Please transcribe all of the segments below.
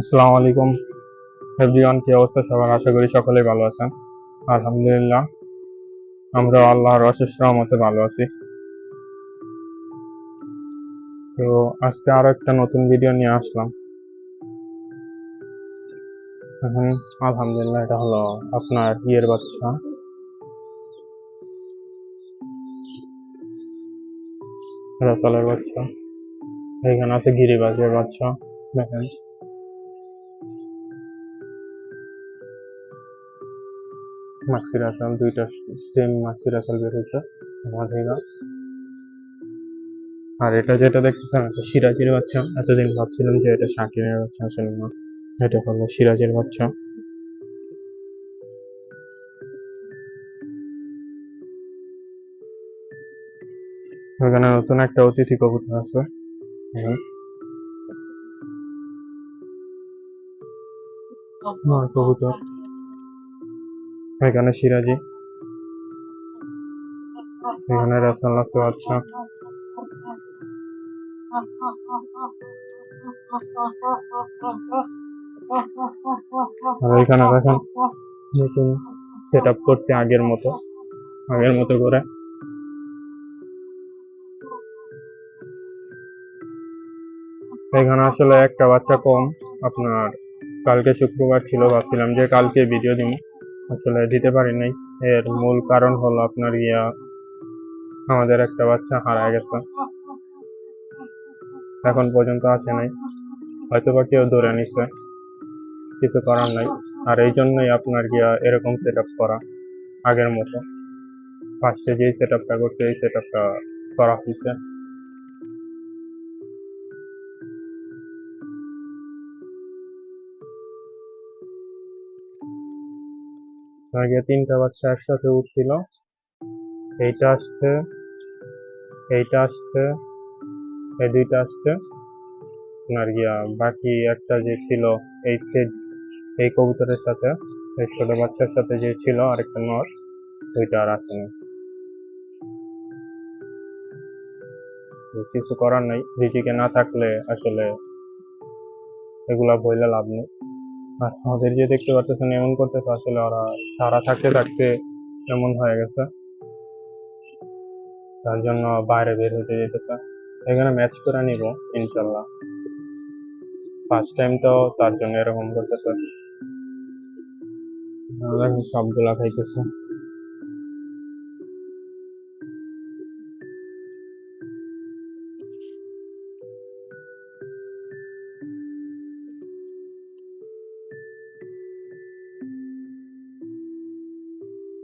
আসসালামু আলাইকুম। এভরিওয়ান, কি অবস্থা? সবার আশা করি সকলেই ভালো আছেন। আলহামদুলিল্লাহ আমরা আল্লাহর অশেষ রহমতে ভালো আছি। তো আজকে আরও একটা নতুন ভিডিও নিয়ে আসলাম। এখন আলহামদুলিল্লাহ, এটা হলো আপনার ইয়ের বাচ্চা। রসালের বাচ্চা। এখানে আছে গিরিবাজের বাচ্চা, দেখেন। মাক্সি রাসাল দুইটা সেম মাক্সি রাসাল বের হয়েছে থেকে আর এটা যেটা দেখতেছেন, এটা সিরাজের বাচ্চা। এতদিন ভাবছিলাম যে এটা শাকিরের বাচ্চা, আসলে না। এটা হলো সিরাজের বাচ্চা। এখানে নতুন একটা অতিথি কবুতর আছে। কবুতর। এখানে সিরাজি। এখানে রাসাল আছে বাচ্চা আর এখানে দেখেন, নতুন সেট আপ করছে আগের মতো আগের মতো করে। এখানে আসলে একটা বাচ্চা কম, আপনার কালকে শুক্রবার ছিল, ভাবছিলাম যে কালকে ভিডিও দিব আসলে দিতে পারি নাই। এর মূল কারণ হলো আপনার ইয়া, আমাদের একটা বাচ্চা হারায় গেছে। এখন পর্যন্ত আসে নাই। হয়তো বা কেউ ধরে নিছে। কিছু করার নাই। আর এই জন্যই আপনার গিয়া এরকম সেট করা আগের মতো। ফার্স্টে যেই সেট আপটা করছে, এই সেট আপটা করা হয়েছে। আগে তিনটা বাচ্চা একসাথে উঠছিল। এইটা আসছে এইটা আসছে, এই দুইটা আসছে। আপনার গিয়া বাকি একটা যে ছিল, এই এই কবুতরের সাথে, এই ছোট বাচ্চার সাথে যে ছিল, আরেকটা নর, ওইটা আর আসেনি। কিছু করার নাই। রিজিকে না থাকলে আসলে এগুলা বইলে লাভ নেই। আর আমাদের যে দেখতে পাচ্ছেন এমন করতেছে আসলে ওরা সারা থাকতে থাকতে এমন হয়ে গেছে। তার জন্য বাইরে বের হতে যেতেছে। এখানে ম্যাচ করে নিব, ইনশাল্লাহ। ফার্স্ট টাইম তো তার জন্য এরকম করতেছে। সবগুলা খাইতেছে।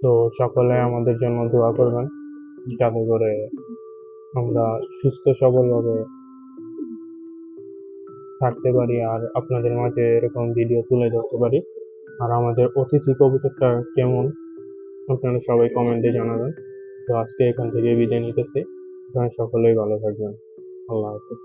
তো সকলে আমাদের জন্য দোয়া করবেন যাতে করে আমরা সুস্থ, সবলভাবে থাকতে পারি আর আপনাদের মাঝে এরকম ভিডিও তুলে ধরতে পারি। আর আমাদের অতিথি কবুতরটা কেমন? আপনারা সবাই কমেন্টে জানাবেন। তো আজকে এখান থেকে বিদায় নিতেছি। আপনারা সকলেই ভালো থাকবেন। আল্লাহ হাফিজ।